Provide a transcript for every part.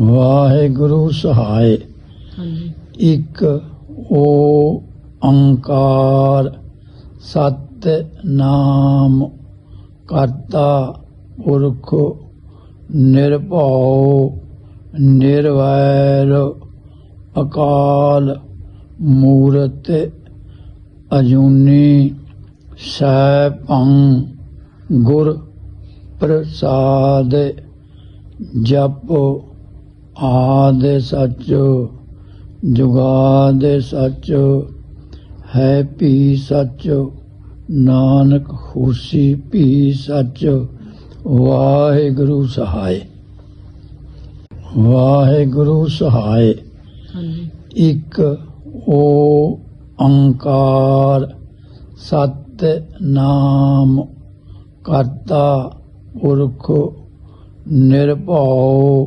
ਵਾਹਿਗੁਰੂ ਸਹਾਇ ਹਾਂਜੀ। ਇਕ ਓੰਕਾਰ ਸਤ ਨਾਮ ਕਰਤਾ ਪੁਰਖ ਨਿਰਭਉ ਨਿਰਵੈਰ ਅਕਾਲ ਮੂਰਤ ਅਜੂਨੀ ਸੈਭੰ ਗੁਰ ਪ੍ਰਸਾਦ ਜਪ ਆਦ ਸੱਚ ਜੁਗਾਦ ਸੱਚ ਹੈ ਪੀ ਸੱਚ ਨਾਨਕ ਖੁਸ਼ੀ ਪੀ ਸੱਚ ਵਾਹਿਗੁਰੂ ਸਹਾਇ। ਵਾਹਿਗੁਰੂ ਸਹਾਇ। ਇਕ ਓੰਕਾਰ ਸਤ ਨਾਮ ਕਰਤਾ ਪੁਰਖ ਨਿਰਭਉ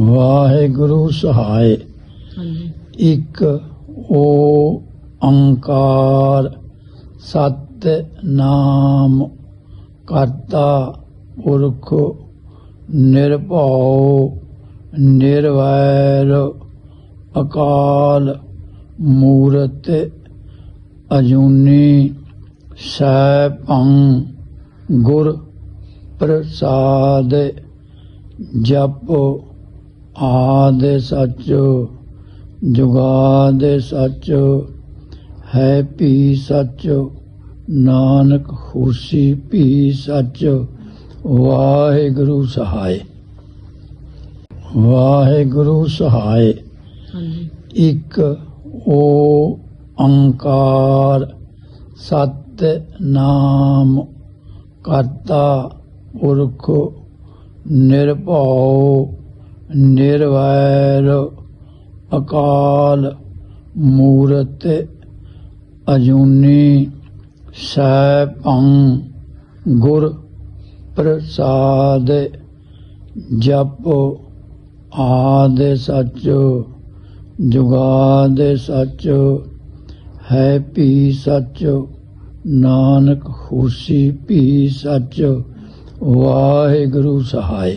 ਵਾਹਿਗੁਰੂ ਸਹਾਇ। ਇਕ ਓੰਕਾਰ ਸਤ ਨਾਮ ਕਰਤਾ ਪੁਰਖ ਨਿਰਭਉ ਨਿਰਵੈਰ ਅਕਾਲ ਮੂਰਤ ਅਜੂਨੀ ਸੈਭੰ ਗੁਰ ਪ੍ਰਸਾਦ ਜਪ ਆਦ ਸੱਚ ਜੁਗਾਦ ਸੱਚ ਹੈ ਪੀ ਸੱਚ ਨਾਨਕ ਖੁਸ਼ੀ ਪੀ ਸੱਚ ਵਾਹਿਗੁਰੂ ਸਹਾਇ। ਵਾਹਿਗੁਰੂ ਸਹਾਇ। ਇਕ ਓੰਕਾਰ ਸਤ ਨਾਮ ਕਰਤਾ ਪੁਰਖ ਨਿਰਭਉ ਨਿਰਵੈਰ ਅਕਾਲ ਮੂਰਤ ਅਜੂਨੀ ਸੈਭੰ ਗੁਰ ਪ੍ਰਸਾਦ ਜਪ ਆਦ ਸੱਚ ਜੁਗਾਦ ਸੱਚ ਹੈ ਪੀ ਸੱਚ ਨਾਨਕ ਖੁਸ਼ੀ ਪੀ ਸੱਚ ਵਾਹਿਗੁਰੂ ਸਹਾਇ।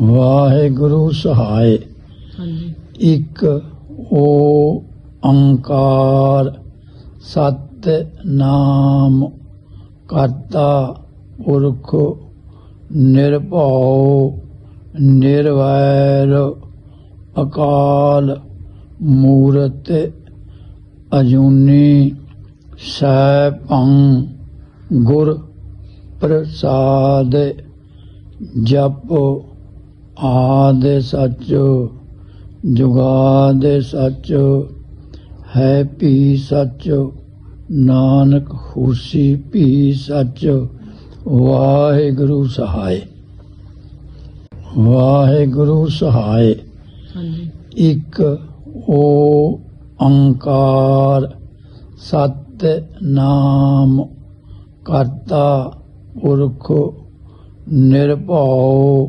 ਵਾਹਿਗੁਰੂ ਸਹਾਇ। ਹਾਂਜੀ। ਇਕ ਓੰਕਾਰ ਸਤ ਨਾਮ ਕਰਤਾ ਪੁਰਖ ਨਿਰਭਉ ਨਿਰਵੈਰ ਅਕਾਲ ਮੂਰਤ ਅਜੂਨੀ ਸੈਭੰ ਗੁਰ ਪ੍ਰਸਾਦ ਜਪ ਆਦ ਸੱਚ ਜੁਗਾਦ ਸੱਚ ਹੈ ਪੀ ਸੱਚ ਨਾਨਕ ਖੁਸ਼ੀ ਪੀ ਸੱਚ ਵਾਹਿਗੁਰੂ ਸਹਾਇ। ਵਾਹਿਗੁਰੂ ਸਹਾਇ। ਹਾਂਜੀ। ਇਕ ਓੰਕਾਰ ਸਤ ਨਾਮ ਕਰਤਾ ਪੁਰਖ ਨਿਰਭਉ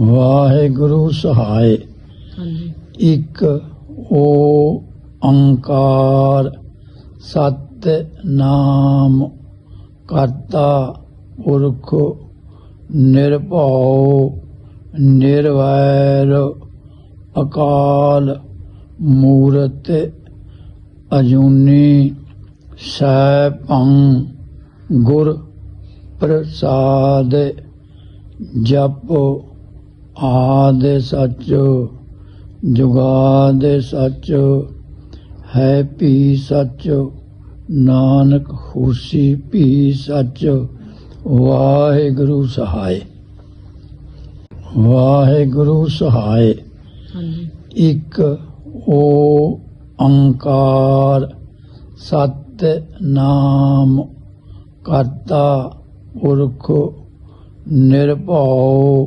ਵਾਹਿਗੁਰੂ ਸਹਾਇ ਹਾਂਜੀ। ਇਕ ਓੰਕਾਰ ਸਤ ਨਾਮ ਕਰਤਾ ਪੁਰਖ ਨਿਰਭਉ ਨਿਰਵੈਰ ਅਕਾਲ ਮੂਰਤ ਅਜੂਨੀ ਸੈਭੰ ਗੁਰ ਪ੍ਰਸਾਦ ਜਪ ਆਦਿ ਸੱਚ ਜੁਗਾਦਿ ਸੱਚ ਹੈ ਪੀ ਸੱਚ ਨਾਨਕ ਹੋਸੀ ਪੀ ਸੱਚ ਵਾਹਿਗੁਰੂ ਸਹਾਇ। ਵਾਹਿਗੁਰੂ ਸਹਾਇ। ਹਾਂਜੀ। ਇਕ ਓ ਅੰਕਾਰ ਸਤ ਨਾਮ ਕਰਤਾ ਪੁਰਖ ਨਿਰਭਉ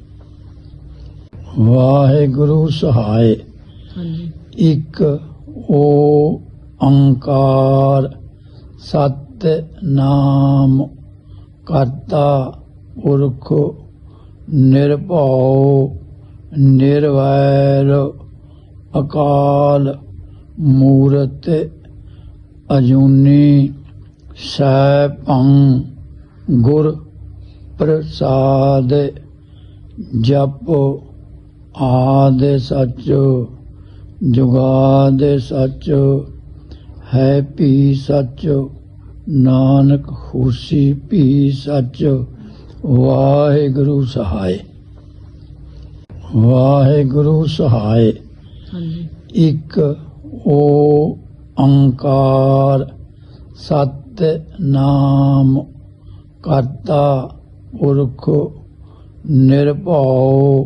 ਵਾਹਿਗੁਰੂ ਸਹਾਇ ਹਾਂਜੀ। ਇਕ ਓ ਅੰਕਾਰ ਸਤ ਨਾਮ ਕਰਤਾ ਪੁਰਖ ਨਿਰਭਉ ਨਿਰਵੈਰ ਅਕਾਲ ਮੂਰਤ ਅਜੂਨੀ ਸੈਭੰ ਗੁਰ ਪ੍ਰਸਾਦ ਜਪ ਆਦ ਸੱਚ ਜੁਗਾਦ ਸੱਚ ਹੈ ਪੀ ਸੱਚ ਨਾਨਕ ਹੋਸੀ ਪੀ ਸੱਚ ਵਾਹਿਗੁਰੂ ਸਹਾਇ। ਵਾਹਿਗੁਰੂ ਸਹਾਇ। ਇਕ ਓ ਅੰਕਾਰ ਸਤ ਨਾਮ ਕਰਤਾ ਪੁਰਖ ਨਿਰਭਉ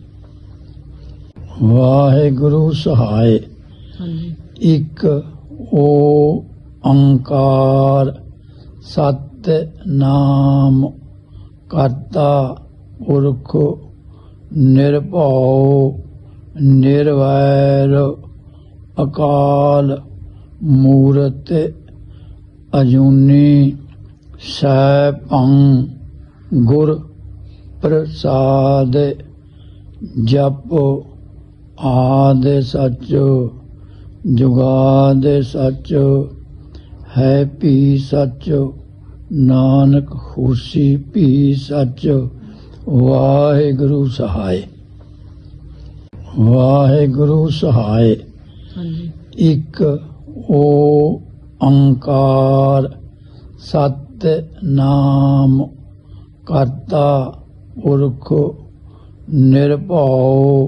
ਵਾਹਿਗੁਰੂ ਸਹਾਇ ਹਾਂਜੀ। ਇਕ ਓ ਅੰਕਾਰ ਸਤ ਨਾਮ ਕਰਤਾ ਪੁਰਖ ਨਿਰਭਉ ਨਿਰਵੈਰ ਅਕਾਲ ਮੂਰਤ ਅਜੂਨੀ ਸੈਭੰ ਗੁਰ ਪ੍ਰਸਾਦ ਜਪ ਆਦ ਸੱਚ ਜੁਗਾਦ ਸੱਚ ਹੈ ਪੀ ਸੱਚ ਨਾਨਕ ਹੋਸੀ ਪੀ ਸੱਚ ਵਾਹਿਗੁਰੂ ਸਹਾਇ। ਵਾਹਿਗੁਰੂ ਸਹਾਇ। ਹਾਂਜੀ। ਇਕ ਓ ਅੰਕਾਰ ਸਤ ਨਾਮ ਕਰਤਾ ਪੁਰਖ ਨਿਰਭਉ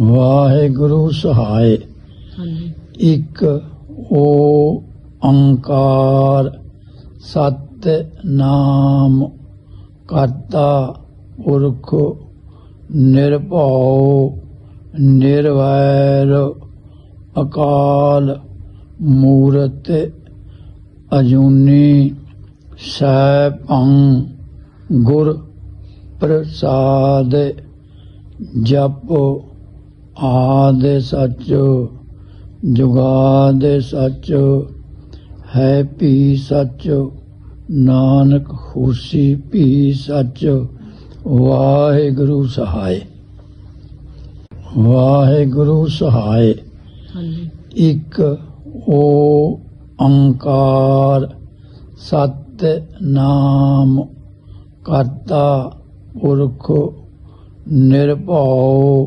ਵਾਹਿਗੁਰੂ ਸਹਾਇ ਹਾਂਜੀ। ਇਕ ਓ ਅੰਕਾਰ ਸਤ ਨਾਮ ਕਰਤਾ ਪੁਰਖ ਨਿਰਭਉ ਨਿਰਵੈਰ ਅਕਾਲ ਮੂਰਤ ਅਜੂਨੀ ਸੈਭੰ ਗੁਰ ਪ੍ਰਸਾਦ ਜਪ ਆਦ ਸੱਚ ਜੁਗਾਦ ਸੱਚ ਹੈ ਪੀ ਸੱਚ ਨਾਨਕ ਹੋਸੀ ਪੀ ਸੱਚ ਵਾਹਿਗੁਰੂ ਸਹਾਇ। ਵਾਹਿਗੁਰੂ ਸਹਾਇ। ਇਕ ਓ ਅੰਕਾਰ ਸਤ ਨਾਮ ਕਰਤਾ ਪੁਰਖ ਨਿਰਭਉ